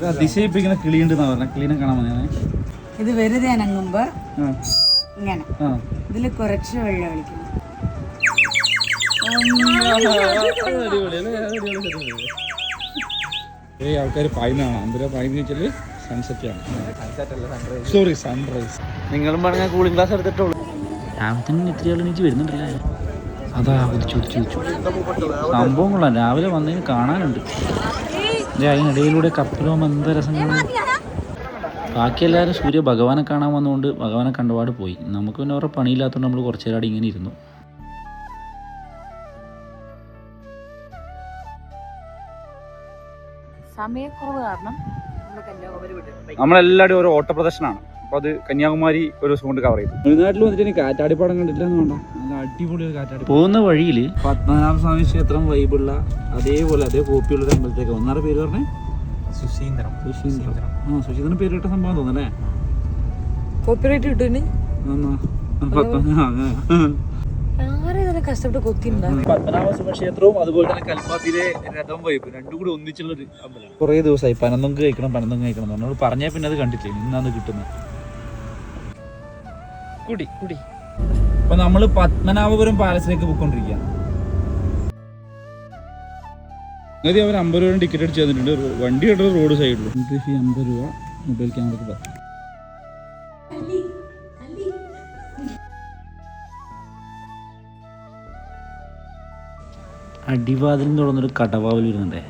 ഒരു അതിശയിപ്പിക്കുന്ന കിളിയുണ്ട് എന്നാ പറഞ്ഞ. കിളീനെ കാണാൻ മതി ഇത് വെറുതെ അനങ്ങുമ്പോ ഇങ്ങനെ. ഇതിൽ കുറച്ച് വെള്ളം ഒഴിക്കുന്നു ഏയ് ആൾക്കാർ പായുന്നതാണ് എന്തിനാ പായുന്ന സൺസെറ്റ് ആണ്. സോറി സൺറൈസ് നിങ്ങളും പറഞ്ഞ കൂളിംഗ് ഗ്ലാസ് എടുത്തിട്ടുള്ളൂ. രാവിലെ തന്നെ ഇത്തിരി ആൾ എനിക്ക് വരുന്നുണ്ടല്ലേ? അതാ സംഭവം കൊള്ളാം. രാവിലെ വന്നതിന് കാണാനുണ്ട്. അതിനിടയിലൂടെ കപ്പലും എന്താ രസങ്ങൾ ബാക്കി എല്ലാവരും സൂര്യ ഭഗവാനെ കാണാൻ വന്നുകൊണ്ട് ഭഗവാനെ കണ്ടപാട് പോയി. നമുക്ക് പിന്നെ അവരുടെ പണിയില്ലാത്തതുകൊണ്ട് നമ്മൾ കുറച്ചു നേരം ഇങ്ങനെ ഇരുന്നു. സമയക്കുറവ് കാരണം നമ്മളെല്ലാവരും ഒരു ഓട്ട പ്രദർശനമാണ് അപ്പോൾ അത് കന്യാകുമാരി ഒരു ദിവസം കൊണ്ട് കവർ ചെയ്തു. തമിഴ്നാട്ടിൽ വന്നിട്ട് കാറ്റാടിപ്പാടം കണ്ടില്ല എന്ന് വേണ്ട നല്ല അടിപൊളി ഒരു കാറ്റാടി പോകുന്ന വഴിയിൽ പത്മനാഭ സ്വാമി ക്ഷേത്രം വൈബുള്ള അതേപോലെ അതേ കോപ്പിയുള്ള ഒരു അമ്പലത്തേക്ക് ഒന്നാറ് പേര് പറഞ്ഞേ? സുശീന്ദ്രം. സുശീന്ദ്രം. ആ സുശീന്ദ്രൻ പേര് കേട്ട സംഭവം തോന്നല്ലേ കോപ്പിറൈറ്റ് കിട്ടുന്നു ക്ഷേത്രവും അതുപോലെ തന്നെ കൽപ്പാത്തിയിലെ രഥം വൈബ് രണ്ടും കൂടി ഒന്നിച്ചുള്ള ഒരു അമ്പലം കുറേ ദിവസമായി പനന്തൊങ്ക് കഴിക്കണം പനന്തൊങ്ക് കഴിക്കണം എന്ന് പറഞ്ഞോട് പറഞ്ഞാൽ പിന്നെ അത് കണ്ടിട്ടില്ല. ഇന്നാണ് കിട്ടുന്നത്. കുടി കുടി. അപ്പൊ നമ്മൾ പത്മനാഭപുരം പാലസിലേക്ക് പോയിക്കൊണ്ടിരിക്കുക ആദ്യം അവർ അമ്പത് രൂപ ടിക്കറ്റ് അടിച്ച് തന്നിട്ടുണ്ട്. വണ്ടി ഇടുന്ന റോഡ് സൈഡിൽ എൻട്രി ഫീ അമ്പത് രൂപ? മൊബൈൽ ക്യാമറക്ക് പത്ത്. അടിവാതിലും തുടങ്ങുന്നൊരു കടവാവിൽ വരുന്നുണ്ടേ.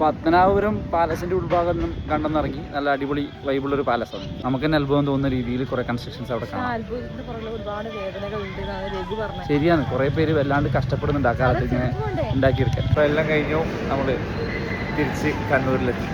പത്മനാഭപുരം പാലസിന്റെ ഉൾഭാഗം കണ്ടെന്നിറങ്ങി നല്ല അടിപൊളി വൈബുള്ള ഒരു പാലസാണ് നമുക്ക് തന്നെ അത്ഭുതം തോന്നുന്ന രീതിയിൽ കുറെ കൺസ്ട്രക്ഷൻസ് അവിടെ കാണാം. ശരിയാണ്. കുറെ പേര് വല്ലാണ്ട് കഷ്ടപ്പെടുന്നുണ്ട് ആ കാലത്ത് ഇങ്ങനെ ഉണ്ടാക്കിയെടുക്കാൻ. അപ്പൊ എല്ലാം കഴിഞ്ഞു. നമ്മൾ തിരിച്ച് കണ്ണൂരിലെത്തി.